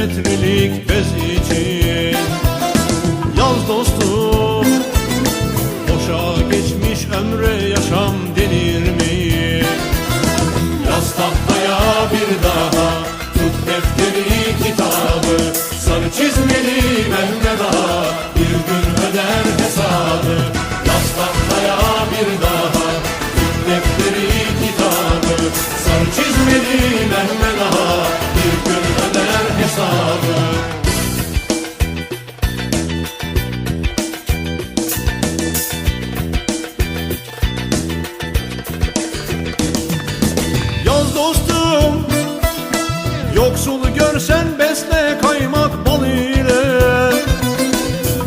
metrelik bez için. Yaz dostum Boşa geçmiş ömre yaşam denir mi? Yaz tahtaya bir daha Tut defteri kitabı. Sarı çizmeli Mehmet Ağa Bir gün öder hesabı. Yaz tahtaya bir daha Tut defteri kitabı. Sarı çizmeli Mehmet görsen besle kaymak bal ile.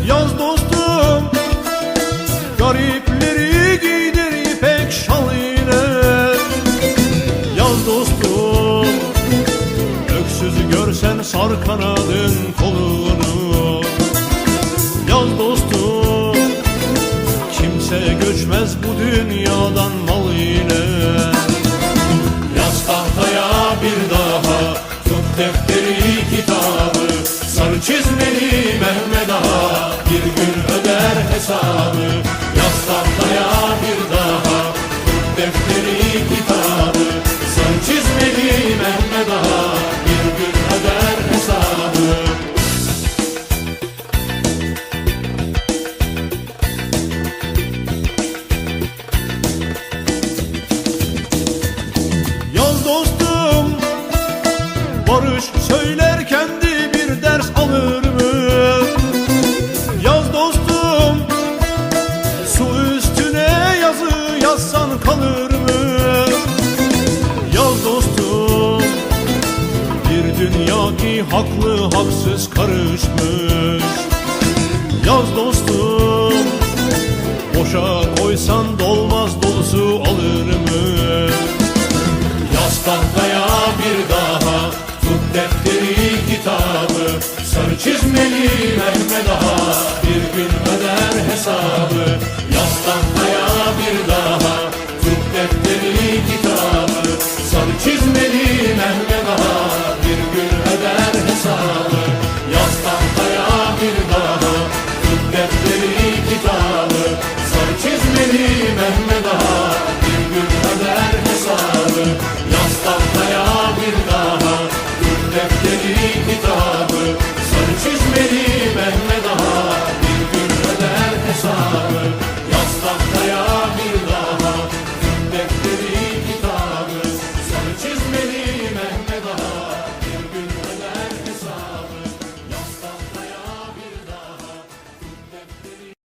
Yaz dostum Garipleri giydir ipek şal ile. Yaz dostum Öksüz görsen sar kanadın kolunu. Yaz dostum Kimse göçmez bu dünyadan mal ile hesabı Yaz tahtaya bir daha. Tut defteri kitabı Sarı çizmeli Mehmet Ağa Bir gün öder hesabı. Yaz dostum Barış söyler kendi bir ders alır Dünyaki haklı haksız karışmış. Yaz dostum Boşa koysan dolmaz dolusu alır mı? Yaz tahtaya bir daha Tut defteri kitabı. Sarı çizmeli verme daha Bir gün öder hesabı. Yaz tahtaya